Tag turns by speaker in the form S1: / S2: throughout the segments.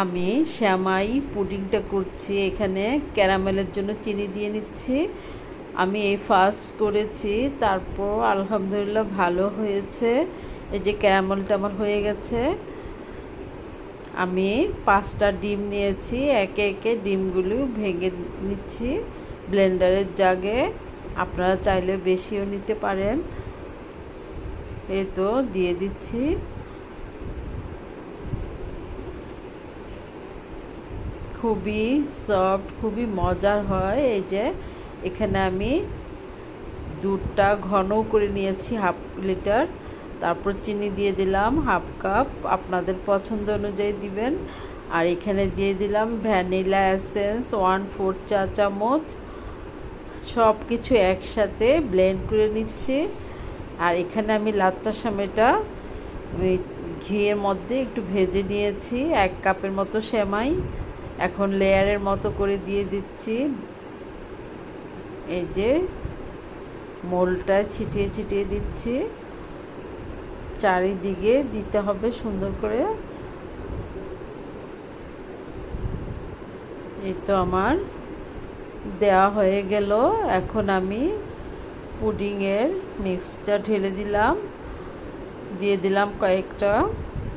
S1: আমি শ্যামাই পুডিংটা করছি এখানে, ক্যারামেলের জন্য চিনি দিয়ে নিচ্ছি। আমি এই ফার্স্ট করেছি, তারপর আলহামদুলিল্লাহ ভালো হয়েছে। এই যে ক্যারামেলটা আমার হয়ে গেছে। আমি পাঁচটা ডিম নিয়েছি, একে একে ডিমগুলো ভেঙে নিচ্ছি ব্লেন্ডারের জাগে। আপনারা চাইলে বেশিও নিতে পারেন। এই তো দিয়ে দিচ্ছি। খুবই সফট খুবই মজার হয়। এই যে এখানে আমি দুধটা ঘন করে নিয়েছি হাফ লিটার তারপর চিনি দিয়ে দিলাম হাফ কাপ আপনাদের পছন্দ অনুযায়ী দিবেন। আর এখানে দিয়ে দিলাম ভ্যানিলা এসেন্স ওয়ান ফোর চা চামচ। সব কিছু একসাথে ব্লেন্ড করে নিচ্ছি। আর এখানে আমি লাচ্চা সামেটা ঘিয়ের মধ্যে একটু ভেজে নিয়েছি, এক কাপের মতো সেমাই। এখন লেয়ারের মতো করে দিয়ে দিচ্ছি। এই যে মোলটা ছিটিয়ে ছিটিয়ে দিচ্ছি। চারিদিকে দিতে হবে সুন্দর করে। এই তো আমার দেওয়া হয়ে গেল। এখন আমি পুডিংয়ের মিক্সটা ঢেলে দিলাম। দিয়ে দিলাম কয়েকটা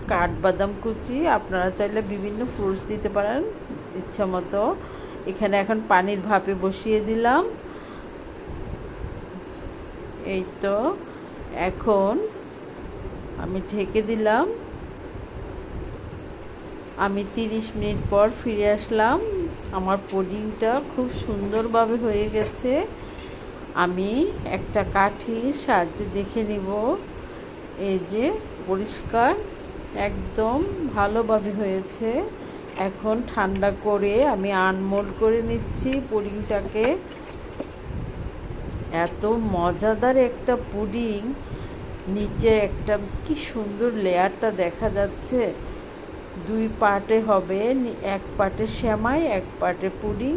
S1: কাঠবাদাম কুচি। আপনারা চাইলে বিভিন্ন ফ্রুটস দিতে পারেন। ইচ্ছা মতো। এখানে এখন পানির ভাপে বসিয়ে দিলাম। এই তো, এখন আমি ঢেকে দিলাম। আমি তিরিশ মিনিট পর ফিরে আসলাম। আমার পুডিংটা খুব সুন্দরভাবে হয়ে গেছে। আমি একটা কাঠির সাহায্যে দেখে নিব। এই যে, পরিষ্কার, একদম ভালোভাবে হয়েছে। এখন ঠান্ডা করে আমি আনমোল্ড করে নিচ্ছি পুডিংটাকে। এত মজাদার একটা পুডিং। নিচে একটা কি সুন্দর লেয়ারটা দেখা যাচ্ছে। দুই পার্টে হবে, এক পার্টে শ্যামাই এক পার্টে পুডিং।